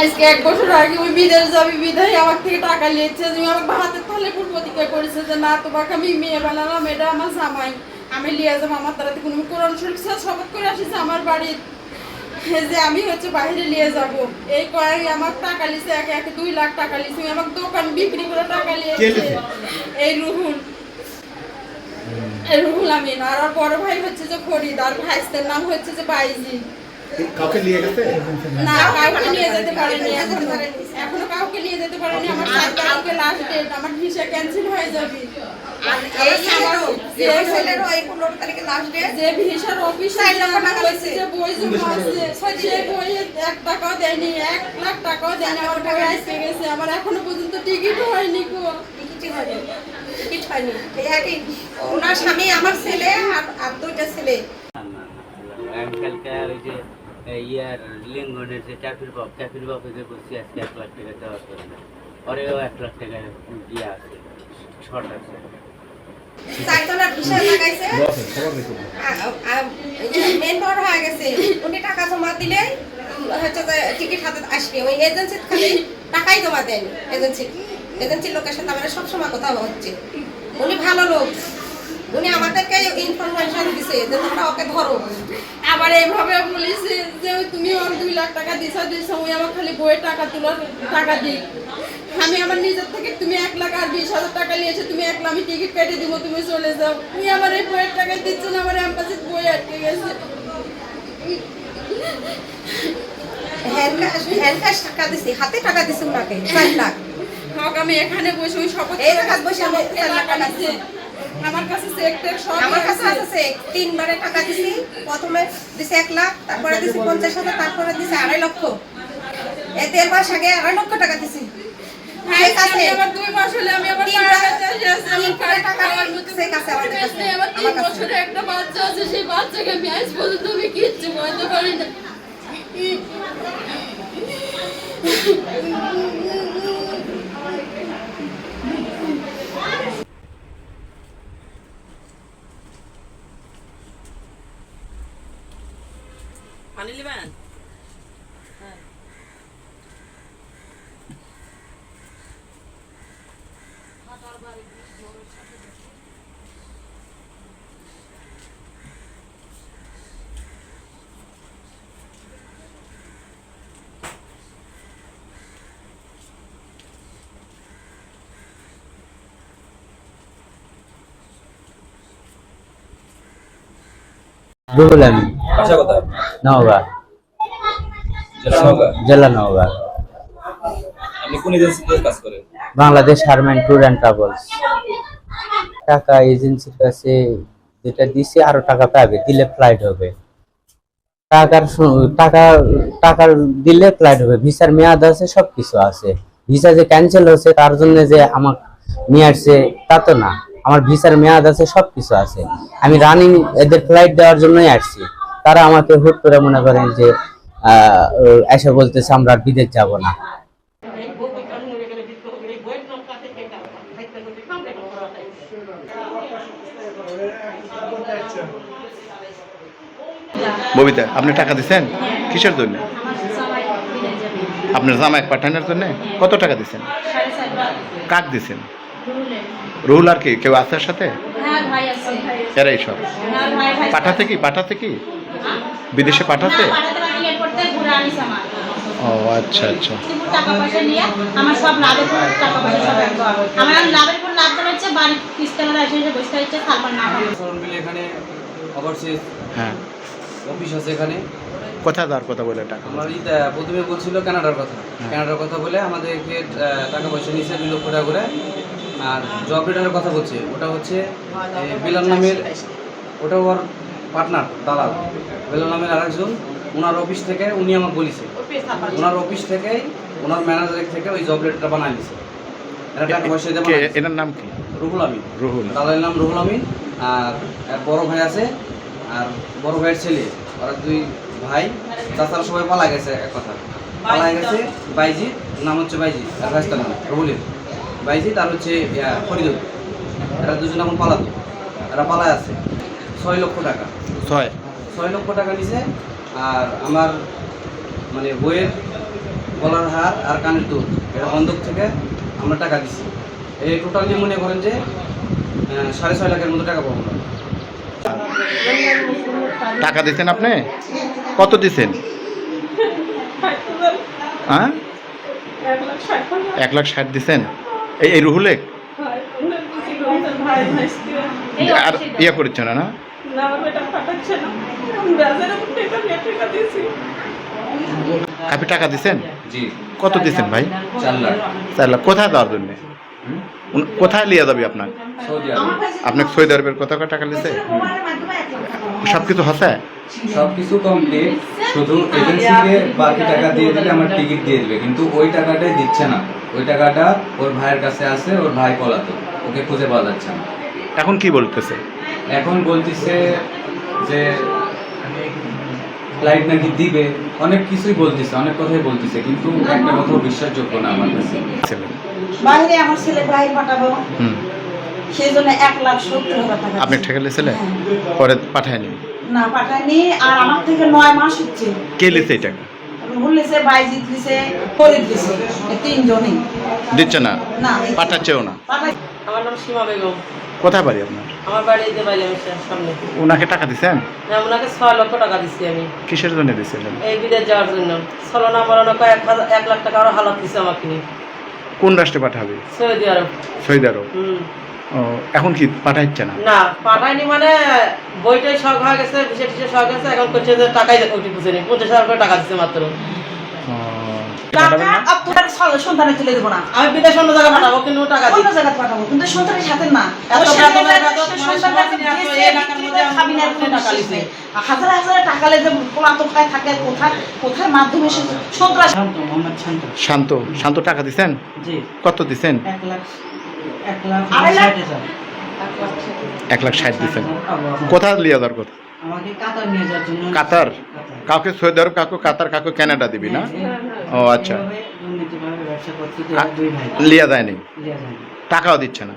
আজকে এক বছর আগে ওই বিদেশ যাবি বিদায় আমার থেকে টাকা নিয়েছে। তুমি আমাকে হাতের তাহলে প্রতিজ্ঞা করেছে যে না তোমাকে আমি মেয়ে বানালাম এটা আমার জামাই। আমি লিয়ে যাব আমার তারাতে কোনো কোরআন শরীফ শপথ করে আসিছে আমার বাড়ির যে আমি হচ্ছে বাইরে নিয়ে যাব। এই কয়েক আমার টাকা লিছে এক এক দুই লাখ টাকা লিছে আমার দোকান বিক্রি করে টাকা নিয়েছে। এই রুহুল। রুহুল আমিন। আর বড় ভাই হচ্ছে যে ফরিদ আর ভাইস্তের নাম হচ্ছে যে বাইজি। কাউকে নিয়ে গেছে না কাউকে নিয়ে যেতে পারেনি এখনও এখনও কাউকে নিয়ে যেতে পারেনি আমার তারিখে লাস্ট ডেট আমার ভিসা ক্যান্সেল হয়ে যাবে এই ছেলেরও এই ছেলেরও এই পনেরো তারিখে লাস্ট ডেট যে ভিসার অফিসার। যে বই জমা আছে এক টাকাও দেয়নি এক লাখ টাকাও দেয়নি আমার টাকা এসে গেছে আমার এখনও পর্যন্ত টিকিটও হয়নি গো টিকিটই হয়নি টিকিট হয়নি একই ওনার স্বামী আমার ছেলে আর আর দুইটা ছেলে ওই যে ইয়ার লিঙ্গনের যে চাকরির বাপ চাকরির বাপে যে আজকে এক লাখ টাকা দেওয়ার জন্য পরেও এক লাখ টাকা দিয়ে আছে শর্ট আছে। মেন হয়ে উনি টাকা জমা দিলে হচ্ছে টিকিট হাতে আসবে। ওই এজেন্সি খালি টাকাই জমা দেন। এজেন্সি এজেন্সির লোকের সাথে সবসময় কথা হচ্ছে। উনি ভালো লোক। উনি আমাদেরকে ইনফরমেশন দিছে যে তোমরা ওকে ধরো। আবার এইভাবে বলেছে যে তুমি আমার দুই লাখ টাকা দিছা দিছো ওই আমার খালি বইয়ের টাকা তোলার টাকা দিই আমি আমার নিজের থেকে তুমি এক লাখ আর বিশ হাজার টাকা নিয়েছো তুমি এক লাখ আমি টিকিট কেটে দিব তুমি চলে যাও। তুমি আমার এই বইয়ের টাকা দিচ্ছ না আমার অ্যাম্বাসির বই আটকে গেছে। টাকা দিছি হাতে টাকা দিছি ওনাকে চার লাখ। হোক আমি এখানে বসে ওই শপথ এই বসে আমি চার লাখ টাকা দিছে। আমার কাছে চেক টেক সব আমার কাছে আছে। আছে তিনবারে টাকা দিছি। প্রথমে দিছি এক লাখ তারপরে দিছি পঞ্চাশ হাজার তারপরে দিছি আড়াই লক্ষ। দেড় মাস আগে আড়াই লক্ষ টাকা দিছি। একটা বাচ্চা আছে সেই বাচ্চাকে আমি আজ পর্যন্ত আমি কিচ্ছু বলতে পারি না। রুহুল আমিন নওগাঁ। জেলা নওগাঁ। জেলা নওগাঁ। আপনি কোন এজেন্সিতে কাজ করেন? Bangladesh Harman tour and travels টাকা এজেন্সির কাছে যেটা দিছে, আরও টাকা পাবে, দিলে ফ্লাইট হবে। টাকার টাকা টাকা দিলে ফ্লাইট হবে। ভিসার মেয়াদ আছে সব কিছু আছে। ভিসা যে ক্যান্সেল হচ্ছে, তার জন্য যে আমার নিয়ে আসছে তা তো না। আমার ভিসার মেয়াদ আছে সব কিছু আছে। আমি রানিং এদের ফ্লাইট দেওয়ার জন্যই আসছি। তারা আমাকে হুট করে মনে করেন যে এসে বলতেছে, আমরা বিদেশ যাব না। ববিতা আপনি টাকা দিচ্ছেন কিসের জন্য? আপনার জামাই পাঠানোর জন্য? কত টাকা দিচ্ছেন কাক দিচ্ছেন রুহুল আর কি? কেউ আছে সাথে? হ্যাঁ এরাই সব। হ্যাঁ পাঠাতে কি? পাঠাতে কি? বিদেশে পাঠাতে? ও আচ্ছা আচ্ছা। টাকা পয়সা নিয়ে আমার সব লাভের পর টাকা পয়সা সব আমার লাভের পর লাভ করা হচ্ছে বাড়ির কিস্তামারা এসে এসে হচ্ছে তারপর না হবে সরণ মিলে এখানে ওভারসিজ হ্যাঁ। অফিস আছে এখানে। কোথায় দেওয়ার কথা বলে টাকা? আমার প্রথমে বলছিল কানাডার কথা। কানাডার কথা বলে আমাদেরকে টাকা পয়সা নিচ্ছে দুই লক্ষ টাকা করে। আর জব লেটারের কথা বলছে। ওটা হচ্ছে বিলাল নামের ওটা ওর পার্টনার দালাল। বেলাল নামের আরেকজন। ওনার অফিস থেকে উনি আমাকে বলেছে। ওনার অফিস থেকেই ওনার ম্যানেজারের থেকে ওই জব লেটারটা বানাই নিছে। টাকা পয়সা এনার নাম কি? রুহুল আমিন। রুহুল। দালালের নাম রুহুল আমিন। আর বড় ভাই আছে আর বড় ভাইয়ের ছেলে ওরা দুই ভাই চাচারা সবাই পালা গেছে এক কথা। পালা গেছে বাইজি নাম হচ্ছে বাইজি আর ভাইস্তার নাম রুহুলের। বাইজিৎ আর হচ্ছে ফরিদুল। এরা দুজন এখন পালাতো। এরা পালায় আছে। ছয় লক্ষ টাকা। ছয়? ছয় লক্ষ টাকা নিছে আর আমার মানে বইয়ের গলার হার আর কানের দুধ এটা বন্ধক থেকে আমরা টাকা দিচ্ছি এই টোটালি মনে করেন যে সাড়ে ছয় লাখের মতো টাকা পাবো। টাকা দিছেন আপনি? কত দিছেন? হ্যাঁ? এক লাখ ষাট দিছেন? এই এই রুহুলে আর ইয়ে করছে না না? আপনি টাকা দিছেন? জি। কত দিছেন ভাই? চার লাখ। চার লাখ। কোথায় দেওয়ার জন্য? কোথায় লিয়ে যাবে আপনার? আপনাকে সৌদি আরবের কত টাকা লিছে? সব কিছু হসে সবকিছু কমপ্লিট শুধু এজেন্সিকে বাকি টাকা দিয়ে দিলে আমার টিকিট দিয়ে দিবে কিন্তু ওই টাকাটাই দিচ্ছে না। ওই টাকাটা ওর ভাইয়ের কাছে আছে ওর ভাই পলাতো ওকে খুঁজে পাওয়া যাচ্ছে না। এখন কি বলতেছে? এখন বলতিছে যে ফ্লাইট নাকি দিবে। অনেক কিছুই বলতিছে অনেক কথাই বলতিছে কিন্তু একটা কথাও বিশ্বাসযোগ্য না আমার কাছে। বাইরে আমার ছেলে বাইরে পাঠাবো। হুম। সেই জন্য এক লাখ সত্তর হাজার টাকা আপনি দিয়েছে। ঠেকে লেছিলেন পরে পাঠায়নি? না পাঠায়নি। আর আমার থেকে নয় মাস হচ্ছে। কে লিছে এই টাকা রুহুল লিছে বাইজিৎ লিছে ফরিদ লিছে। তিনজনই। দিচ্ছে না? না পাঠাচ্ছেও না? আমার নাম সীমা বেগম। কোথায় বাড়ি আপনার? আমার বাড়ি যে বাইলে সামনে। ওনাকে টাকা দিছেন? হ্যাঁ ওনাকে ছয় লক্ষ টাকা দিচ্ছি আমি। কিসের জন্য দিছিলেন এই বিদেশ যাওয়ার জন্য। ছলনা মরনা কয়েক হাজার এক লাখ টাকা আরও হালাত দিচ্ছে আমাকে। কোন রাষ্ট্রে পাঠাবে? সৌদি আরব। সৌদি আরব। ও, এখন কি পাঠাচ্ছে না? না পাঠায়নি মানে বইটাই শখ হয়ে গেছে বিশেষ বিশেষ শখ হয়েছে গেছে এখন করছে যে টাকাই দেখো বুঝে নি পঞ্চাশ হাজার টাকা দিচ্ছে মাত্র। টাকা আপনার সন্তানে তুলে দেবো না। আমি বিদেশ অন্য জায়গায় পাঠাবো কিন্তু টাকা অন্য দিচ্ছি পাঠাবো কিন্তু সন্তানের সাথে না। এত ওই বেতন, ছেলেটা এত সে মানে হাজার হাজার টাকা লেগে থাকে কোথায় মাধ্যমে সন্ত্রাস শান্ত শান্ত। শান্ত শান্ত টাকা দিছেন? কত দিছেন? এক লাখ এক লাখ আড়াই লাখ? ষাট হাজার এক লাখ ষাট দিছেন কোথায় লিয়ে যাওয়ার কথা? আমাকে কাতার নিয়ে যাওয়ার জন্য কাতার? কাউকে সৌদি আরব কাকু কাতার কাকু কানাডা দিবি না? ও আচ্ছা। এইভাবে দুর্নীতিভাবে ব্যবসা করতে আ- দুই ভাই। লিয়া যায়নি লিয়া যায় না। টাকাও দিচ্ছে না?